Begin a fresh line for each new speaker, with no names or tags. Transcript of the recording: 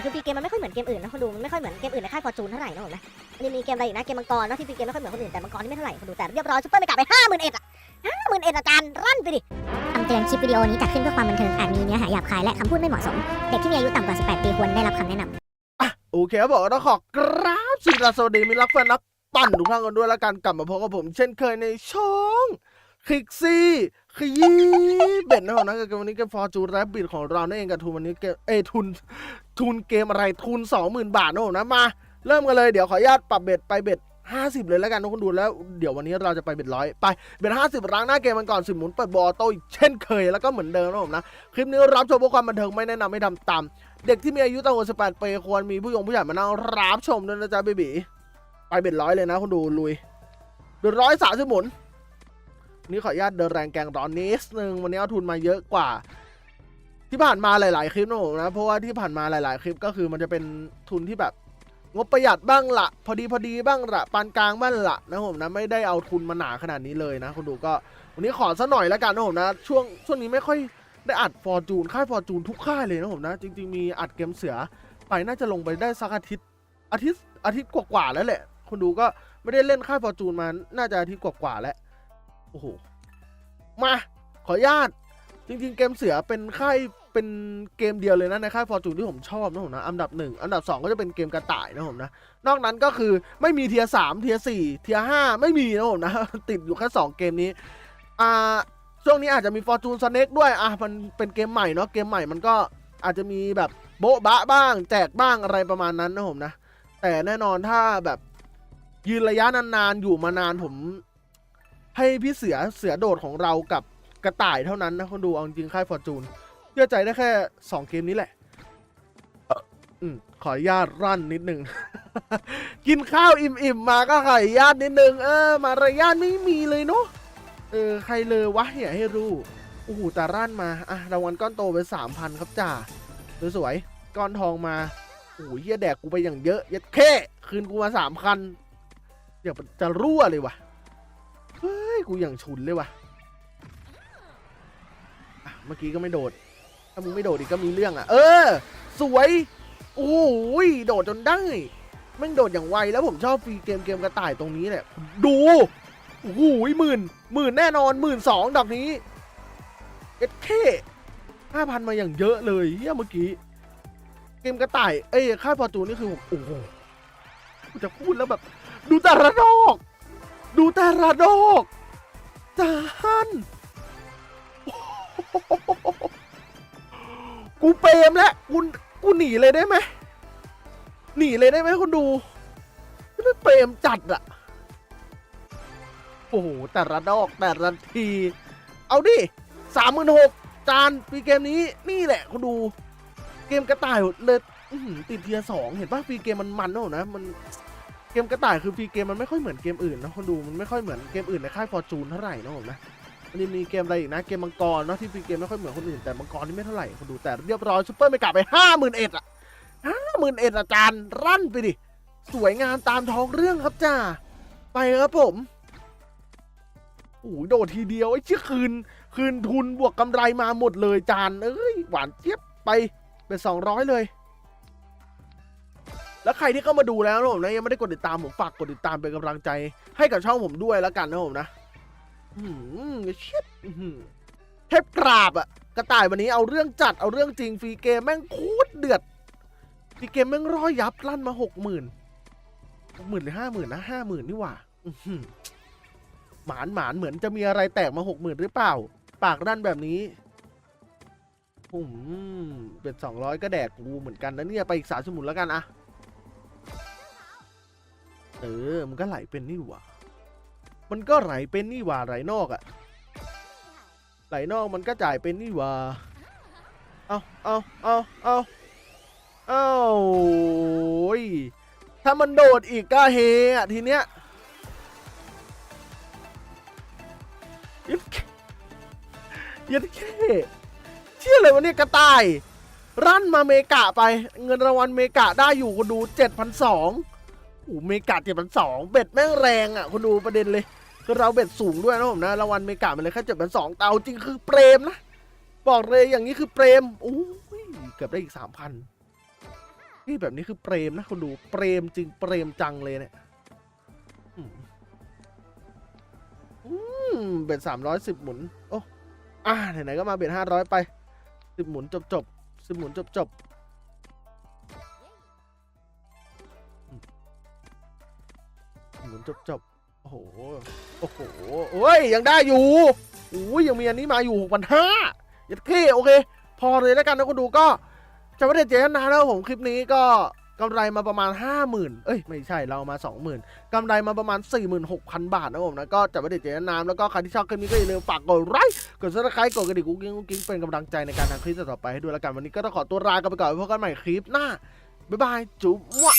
ายคือฟรีเกมมันไม่ค่อยเหมือนเกมอื่นนะคนดูมันไม่ค่อยเหมือนเกมอื่นในค่ายฟอร์จูนเท่าไหร่นะผมนะมันจะมีเกมอะไรอีกนะเกมมังกรเนาะที่ฟรีเกมไม่ค่อยเหมือนคนอื่นแต่มังกรนี่ไม่เท่าไหร่คนดูแต่เรียบร้อยซุปเปอร์ไปกลับไปห้าหมื่นเอ็ดอะห้าหมื่นเอ็ดอาจารย์รั่นไปดิ
คำเตือนคลิปวิดีโอนี้จัดขึ้นเพื่อความบันเทิงอาจมีเนื้อหาหยาบคายและคำพูดไม่เหมาะสม เด็กที่มีอายุต่ำกว่า 18 ปีควรได้รับคำแนะนำ
โอเคครับผมต้องขอกราบสวัสดีสวัสดีมิตรรักแฟนนักปั่นทุกท่านกันด้วยแล้วกันกลับมาพบกับผม เช่นเคยในช่องคลิกซี่ ขยี้เบ็ดนะครับนะกับวันนี้เกมฟอร์จูนแรบบิทของเรานั่นเองกับทุนวันนี้เกมเอทุนทุนเกมอะไรทุน 20,000 บาทนะผมนะมาเริ่มกันเลยเดี๋ยวขออนุญาตปรับเบ็ดไปเบ็ด50 เลยแล้วกันทุกคนดูแล้วเดี๋ยววันนี้เราจะไปเบ็ดร้อยไปเบ็ด50ร้างหน้าเกมมันก่อนสิบหมุนเปิดบอลโต้เช่นเคยแล้วก็เหมือนเดิมนะผมนะคลิปนี้รับชมเพื่อความบันเทิงไม่แนะนำให้ทำตามเด็กที่มีอายุต่ำกว่า18ปีควรมีผู้ยงผู้ใหญ่มานั่งรับชมด้วยนะจ๊ะเบบีไปเบ็ดร้อยเลยนะคุณดูลุยเบ็ดร้อยสามสิบหมุน นี่ขออนุญาตเดินแรงแกงร้อนนิดนึงวันนี้เอาทุนมาเยอะกว่า ที่ผ่านมาหลาย ๆ คลิปนะผมนะเพราะว่าที่ผ่านมาหลาย ๆ คลิปก็คือมันจะเป็นทุนที่แบบ งบประหยัดบ้างละพอดีพอดีบ้างละปานกลางบ้างละนะผมนะไม่ได้เอาทุนมาหนาขนาดนี้เลยนะคุณดูก็วันนี้ขอสัหน่อยแล้วกันนะผมนะช่วงช่วงนี้ไม่ค่อยได้อัดฟอร์จูนค่ายฟอร์จูนทุกค่ายเลยนะผมนะ จริง ๆ มีอัดเกมเสือไปน่าจะลงไปได้สักอาทิตย์อาทิตย์อาทิตย์กว่าๆแล้วแหละคนดูก็ไม่ได้เล่นค่ายฟอร์จูนมาน่าจะอาทิตย์กว่าๆแล้ว โอ้โห มา ขออนุญาต จริง ๆ เกมเสือเป็นค่ายเป็นเกมเดียวเลยนะในค่ายฟอร์จูนที่ผมชอบนะผมนะ อันดับหนึ่งอันดับสองก็จะเป็นเกมกระต่ายนะผมนะ นอกนั้นก็คือไม่มีเทียสามเทียสี่เทียห้าไม่มีนะผมนะ ติดอยู่แค่สองเกมนี้ อ่า ช่วงนี้อาจจะมี Fortune Snake ด้วย อะ มันเป็นเกมใหม่เนาะ เกมใหม่มันก็อาจจะมีแบบโบ๊ะบะบ้าง แจกบ้างอะไรประมาณนั้นนะผมนะ แต่แน่นอนถ้าแบบยืนระยะนานๆอยู่มานานผม ให้พี่เสือเสือโดดของเรากับกระต่ายเท่านั้นนะคนดูเอาจริงๆค่าย Fortune เชื่อใจได้แค่ 2 เกมนี้แหละเอ่ออืมขออนุญาตรั่นนิดนึง กินข้าวอิ่มๆมาก็ขออนุญาตนิดนึง เออ มารยาทไม่มีเลยเนาะเออ ใครเลยวะอย่าให้รู้โอ้โหตาร่านมาอะรางวัลก้อนโตไปสามพันครับจ่าสวยๆก้อนทองมาโอ้โหเฮียแดกกูไปอย่างเยอะยัดแค่คืนกูมาสามพันอยากจะรั่วเลยวะเฮ้ย กูอย่างฉุนเลยวะ่ะเมื่อกี้ก็ไม่โดด ถ้ามึงไม่โดดอีกก็มีเรื่องอะ เออ สวย โอ้โหโดดจนได้แม่งโดดอย่างไวแล้วผมชอบฟรีเกมเกมกระต่ายตรงนี้แหละ ดูโอ้โหหมื่นหมื่นแน่นอนหมื่นสองดอกนี้เอ็ดเคห้าพันมาอย่างเยอะเลยเฮียเมื่อกี้ เกมกระต่าย เอ้ยค่ายฟอร์จูนนี่คือผมโอ้โหจะพูดแล้วแบบ ดูแต่ละดอก ดูแต่ละดอกานกูเปรมแล้วกูกูหนีเลยได้ไหมหนีเลยได้ไหมคุณดูไม่เปรมจัดอะโอ้โหแต่ละดอกแต่ละที เอาดิสามหมื่นหกจานฟรีเกมนี้นี่แหละคุณดูเกมกระต่ายเลยติดเทียสองเห็นป่ะฟรีเกมมันมันนะนะมัน เกมกระต่ายคือฟรีเกมมันไม่ค่อยเหมือนเกมอื่นนะคุณดูมันไม่ค่อยเหมือนเกมอื่นในค่ายฟอร์จูนเท่าไหร่นะผมนะมันจะมีเกมอะไรอีกนะเกมมังกรเนาะที่ฟรีเกมไม่ค่อยเหมือนคนอื่นแต่มังกรนี่ไม่เท่าไหร่คุณดูแต่เรียบร้อยซูเปอร์ไม่กลับไปห้าหมื่นเอ็ดอะห้าหมื่นเอ็ดอาจารย์รั่นไปดิสวยงามตามท้องเรื่องครับจ้าไปครับผมโอ้โหโดดทีเดียวไอ้เชี่ยคืน คืนทุนบวกกำไรมาหมดเลยจานเอ้ยหวานเจี๊ยบไปเป็นสองร้อยเลย แล้วใครที่เข้ามาดูแล้วนะผมนะยังไม่ได้กดติดตามผมฝากกดติดตามเป็นกำลังใจ ให้กับช่องผมด้วยแล้วกันนะผมนะอืมเชี่ยอื้อหือเทพกราบอะกระต่ายวันนี้เอาเรื่องจัดเอาเรื่องจริงฟรีเกมแม่งโคตรเดือดฟรีเกมแม่งร้อยยับลั่นมาหกหมื่นหกหมื่นหรือห้าหมื่นนะห้าหมื่นนี่หว่าหมานหมานเหมือนจะมีอะไรแตกมาหกหมื่นหรือเปล่า ปากด้านแบบนี้อืมเป็นสองร้อยก็แดกกูเหมือนกันนะเนี่ยไปอีกสามสมุนแล้วกันอะ เออ มันก็ไหลเป็นนี่หว่า มันก็ไหลเป็นนี่หว่าไหลนอกอะไหลนอกมันก็จ่ายเป็นนี่หว่า เอาเอาเอาเอาเอาโอ้ยถ้ามันโดดอีกก็เฮอะทีเนี้ยยัดเยัดเข้เชื่อเลยวะเนี่ยกระต่าย รั่นมาเมกะไป เงินรางวัลเมกะได้อยู่คุณดูเจ็ดพันส องโอ้เมกะเจ็ดพันสองเบ็ดแม่งแรงอะคุณดูประเด็นเลยคือเราเบ็ดสูงด้วยนะผมนะรางวัลเมกะมันเลยแค่เจ็ดพันสองเตาจริงคือเปรมนะบอกเลยอย่างนี้คือเปรมโอ้ยเกือบได้อีกสามพันนี่แบบนี้คือเปรมนะคุณดูเปรมจริงเปรมจังเลยเนี่ยเบ็ดสามร้อยสิบหมุน โอ้อ่าไหนๆก็มาเบ็ดห้าร้อยไปสิบหมุนจบจบสิบหมุนจบจบ นจบจบโอ้โห โอ้โหโอ้ย ยังได้อยู่อุ้ยยังมีอันนี้มาอยู่หกพันห้ายัดเข้โอเค พอเลยแล้วกันนะคุณดูก็จะไม่ได้เจ๊นานแล้วผมคลิปนี้ก็กำไรมาประมาณ 50,000 เอ้ย ไม่ใช่เรามา 20,000กำไรมาประมาณ 46,000 บาทนะผมนะ ก็จะไม่ได้เจ๊นานแล้วก็ใครที่ชอบคลิปนี้ก็อย่าลืมฝากกดไลค์กดซับสไครต์กดกระดิ่งกุ๊กกิ๊งกุ๊กกิ๊งเป็นกำลังใจในการทำคลิปต่อไปให้ด้วยแล้วกันวันนี้ก็ต้องขอตัวลากันไปก่อนพบกันใหม่คลิปหน้าบ๊ายบายจุ๊บมั่ว